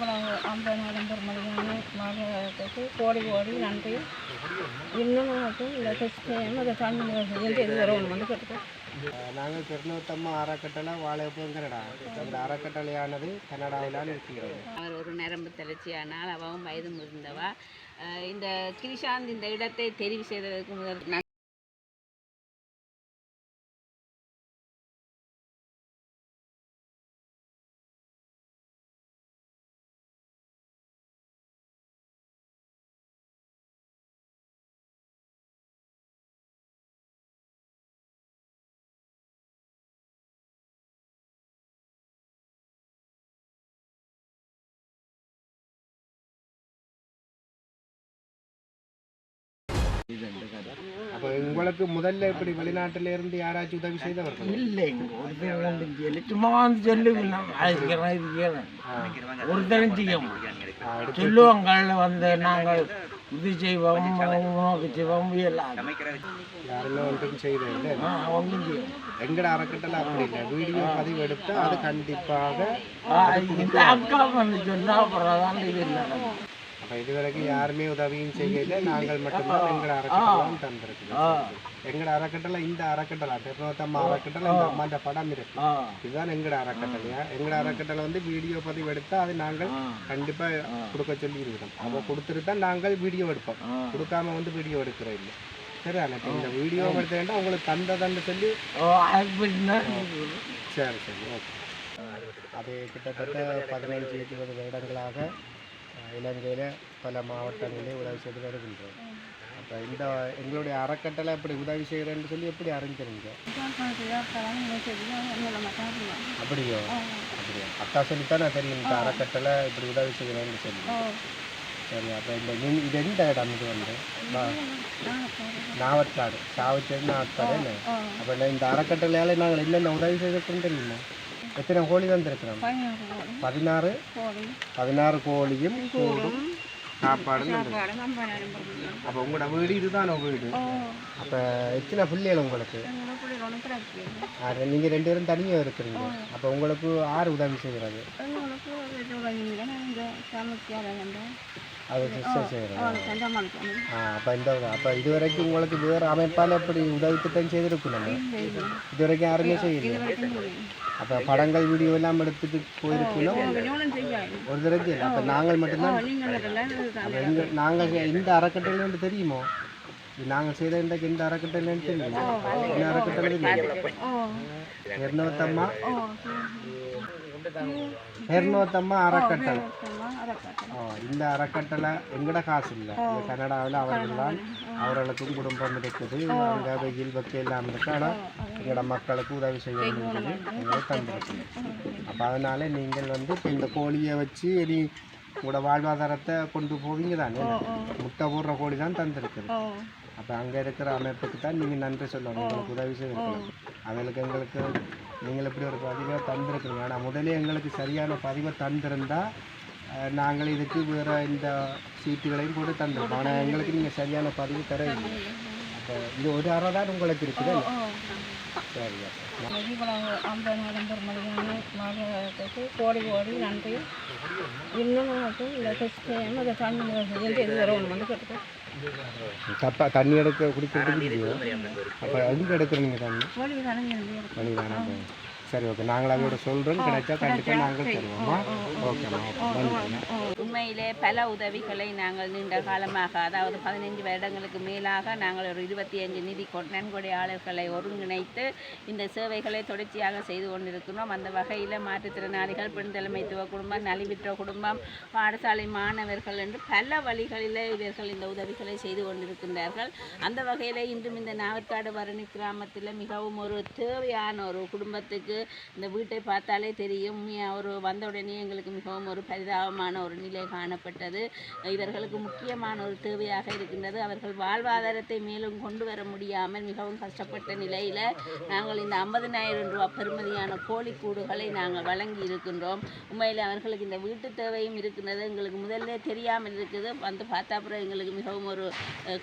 இவ்வளவு ஐம்பதாயிரம் பெருமதியான மாதத்துக்கு கோடி கோடி நன்றி. இன்னும் இந்த கிறிஸ்டியம் அதை தமிழ் என்று இது வரணும் வந்து கேட்டுக்கோ நாங்கள் திருநூத்தம்மா அறக்கட்டளை வாழைப்புங்கிறடா. இந்த அறக்கட்டளையானது கனடாவிலான இருக்கிறது அவர் ஒரு நரம்பு தளர்ச்சியானால் அவன் வயது முதிர்ந்தவா. இந்த கிரிஷாந்த் இந்த இடத்தை தெரிவு செய்ததற்கு முதல் அப்போ உங்களுக்கு முதல்ல இப்படி வெளிநாட்டில இருந்து யாராச்சும் உதவி செய்தவர்கள் இல்லைங்க ஒருத்தர் சும்மா வந்து இருக்கிறேன் ஒருத்தரும் செய்ய மாட்டோம் சொல்லுவாங்க வந்து நாங்கள் இது செய்வோம் உணவுக்கு செய்வோம் எல்லாம் யாருமே ஒன்றும் எங்கட அறக்கட்டளை அப்படி இல்லை வீடியோ பதிவு எடுத்து அது கண்டிப்பாக இந்த அக்கா வந்து சொன்னா அப்புறம் தான் இது நடக்கும் அப்போ இதுவரைக்கும் யாருமே உதவியும் செய்யல. நாங்கள் மட்டும்தான் எங்கட அறக்கட்டளை தந்திருக்கிறோம். எங்கட அறக்கட்டளை இந்த அறக்கட்டளை திருநூத்தம்மா அறக்கட்டளை இந்த அம்மாண்ட படம் இருக்கு. இதுதான் எங்கட அறக்கட்டளையா? எங்கட அறக்கட்டளை வந்து வீடியோ பதிவு எடுத்தா அது நாங்கள் கண்டிப்பா கொடுக்க சொல்லி இருக்கிறோம் அப்போ கொடுத்துட்டு தான் நாங்கள் வீடியோ எடுப்போம். கொடுக்காம வந்து வீடியோ எடுக்கிறோம் இல்லை சரி இப்போ இந்த வீடியோ எடுத்த வேண்டாம் உங்களுக்கு தந்ததன்னு சொல்லி சரி சரி ஓகே. அது கிட்டத்தட்ட பதினைஞ்சு இருபது வருடங்களாக இலங்கையில பல மாவட்டங்களிலே உதவி செய்து வருகின்றோம். அப்போ இந்த எங்களுடைய அறக்கட்டளை இப்படி உதவி செய்கிறேன்னு சொல்லி எப்படி அறிஞ்சிருங்க அப்படியோ? அப்படியோ? அக்கா சொல்லித்தான் நான் தெரியும் இந்த அறக்கட்டளை இப்படி உதவி செய்கிறேன்னு சொல்லி. சரி அப்போ இந்த இது எந்த இடம் இது வந்து? நாவற்காடு சாவச்சேரி நாவற்காடு அப்போ இந்த அறக்கட்டளையால் நாங்கள் என்னென்ன உதவி செய்திருக்கோம் தெரியுமா? எத்தனை கோழி தந்திருக்கிறோம்? பதினாறு பதினாறு? கோழியும் கூடும். சாப்பாடும் அப்போ உங்களோட வீடு இதுதானே வீடு? அப்போ எத்தனை பிள்ளைகள் உங்களுக்கு? நீங்கள் ரெண்டு பேரும் தனியாக இருக்கிறீங்க. அப்போ உங்களுக்கு ஆறு உதவி செய்கிறது. அது சிஸ்டர் செய்கிறது ஆ அப்போ இந்த அப்போ இது வரைக்கும் உங்களுக்கு வேறு அமைப்பால் இப்படி உதவி திட்டம் செய்திருக்கணும் இது வரைக்கும் யாருமே செய்யல. அப்போ படங்கள் வீடியோ எல்லாம் எடுத்துட்டு போயிருக்கணும். ஒரு தடவை அப்போ நாங்கள் மட்டும்தான். அப்போ எங்க நாங்கள் இந்த அறக்கட்டளைன்னு தெரியுமோ? நாங்கள் செய்த இந்த இந்த அறக்கட்டளைன்னு தெரியுமா? இந்த அறக்கட்டளை தெரியும்? எர்ணவத்தம்மா? எர்ணவத்தம்மா அறக்கட்டளை. இந்த அறக்கட்டளை எங்கட காசு இல்லை இந்த கனடாவில் அவர்கள் தான் அவர்களுக்கும் குடும்பம் இருக்குது. அங்கே வெயில் பக்கம் எல்லாம் இருக்கு ஆனால் எங்களோட மக்களுக்கு உதவி செய்யணும்னு சொல்லி எங்களுக்கு தந்திருக்கு அப்போ அதனால நீங்கள் வந்து இப்போ இந்த கோழியை வச்சு இனி உங்களோட வாழ்வாதாரத்தை கொண்டு போவீங்க தானே? முட்டை போடுற கோழி தான் தந்திருக்குது. அப்போ அங்கே இருக்கிற அமைப்புக்கு தான் நீங்கள் நன்றி சொல்லணும். உங்களுக்கு உதவி செய்யணும் அவங்களுக்கு எங்களுக்கு நீங்கள் இப்படி ஒரு பதிவை தந்திருக்கிறீங்க. ஆனால் முதலே எங்களுக்கு சரியான பதிவை தந்திருந்தா அஹ், நாங்கள் இதுக்கு வேறு இந்த சீட்டுகளையும் போட்டு தந்திருப்போம் ஆனால் எங்களுக்கு நீங்கள் சரியான பதிவு தர இல்லை அப்போ இது ஒரு அறை தான் உங்களுக்கு இருக்குது சரி அப்போ. இவ்வளவு ஐம்பதாயிரம் பெருமதியான மாதத்துக்கு கோடி கோடி நன்றி. இன்னும் நமக்கு இந்த கிறிஸ்டியம் அதை தமிழ் என்று இது வரணும் வந்து கேட்டுக்கோ தப்பா தண்ணி எடுக்க குடிக்கிறதுக்கு இல்லையோ? அப்போ எங்கே எடுக்கிறீங்க தண்ணி? சரி ஓகே நாங்கள் அதோட சொல்கிறோம் கிடைச்சா கண்டிப்பாக நாங்கள் தருவோம்மா ஓகேம்மா உண்மையிலே பல உதவிகளை நாங்கள் நீண்ட காலமாக அதாவது பதினைஞ்சு வருடங்களுக்கு மேலாக நாங்கள் ஒரு இருபத்தி அஞ்சு நிதி நன்கொடையாளர்களை ஒருங்கிணைத்து இந்த சேவைகளை தொடர்ச்சியாக செய்து கொண்டிருக்கிறோம். அந்த வகையில் மாற்றுத்திறனாளிகள் பெண் தலைமைத்துவ குடும்பம் நலிவிற்ற குடும்பம் பாடசாலை மாணவர்கள் என்று பல வழிகளில் இவர்கள் இந்த உதவிகளை செய்து கொண்டிருக்கின்றார்கள். அந்த வகையில் இன்றும் இந்த நாவற்காடு வரணி கிராமத்தில் மிகவும் ஒரு தேவையான ஒரு குடும்பத்துக்கு இந்த வீட்டை பார்த்தாலே தெரியும். அவர் வந்த உடனே எங்களுக்கு மிகவும் ஒரு பரிதாபமான ஒரு நிலை காணப்பட்டது. இவர்களுக்கு முக்கியமான ஒரு தேவையாக இருக்கின்றது. அவர்கள் வாழ்வாதாரத்தை மேலும் கொண்டு வர முடியாமல் மிகவும் கஷ்டப்பட்ட நிலையில் நாங்கள் இந்த ஐம்பதினாயிரம் ரூபா பெறுமதியான கோழிக்கூடுகளை நாங்கள் வழங்கி இருக்கின்றோம். உண்மையில் அவர்களுக்கு இந்த வீட்டு தேவையும் இருக்கின்றது. எங்களுக்கு முதல்ல தெரியாமல் இருக்குது. வந்து பார்த்தா அப்புறம் எங்களுக்கு மிகவும் ஒரு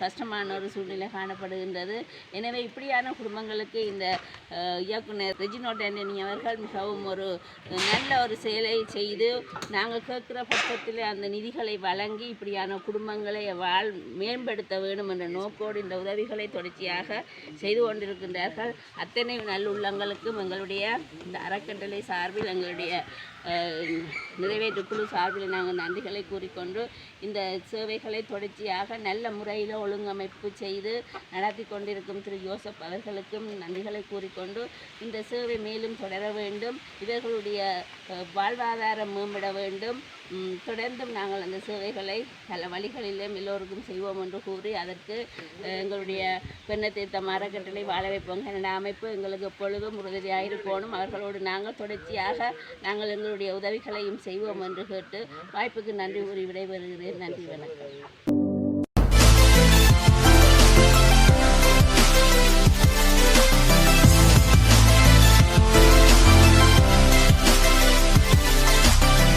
கஷ்டமான ஒரு சூழ்நிலை காணப்படுகின்றது. எனவே இப்படியான குடும்பங்களுக்கு இந்த இயக்குனர் ரெஜினோட் அண்ட் அவர்கள் மிகவும் ஒரு நல்ல ஒரு செயலை செய்து நாங்கள் கேட்குற பட்சத்தில் அந்த நிதிகளை வழங்கி இப்படியான குடும்பங்களை வாழ் மேம்படுத்த வேண்டும் என்ற நோக்கோடு இந்த உதவிகளை தொடர்ச்சியாக செய்து கொண்டிருக்கின்றார்கள். அத்தனை நல்லுள்ளங்களுக்கும் எங்களுடைய இந்த அறக்கட்டளை சார்பில் எங்களுடைய நிறைவேற்று குழு சார்பில் நாங்கள் நன்றிகளை கூறிக்கொண்டு இந்த சேவைகளை தொடர்ச்சியாக நல்ல முறையில் ஒழுங்கமைப்பு செய்து நடத்தி கொண்டிருக்கும் திரு யோசப் அவர்களுக்கும் நன்றிகளை கூறிக்கொண்டு இந்த சேவை மேலும் தொடர வேண்டும். இவர்களுடைய வாழ்வாதாரம் மேம்பட வேண்டும். தொடர்ந்தும் நாங்கள் அந்த சேவைகளை பல வழிகளிலும் எல்லோருக்கும் செய்வோம் என்று கூறி அதற்கு எங்களுடைய பெண்ணை தீர்த்த அறக்கட்டளை வாழ வைப்போம். கனடா அமைப்பு எங்களுக்கு எப்பொழுதும் உறுதியாக இருக்கணும் அவர்களோடு நாங்கள் தொடர்ச்சியாக நாங்கள் எங்களுடைய உதவிகளையும் செய்வோம் என்று கேட்டு வாய்ப்புக்கு நன்றி கூறி விடைபெறுகிறேன். நன்றி வணக்கம்.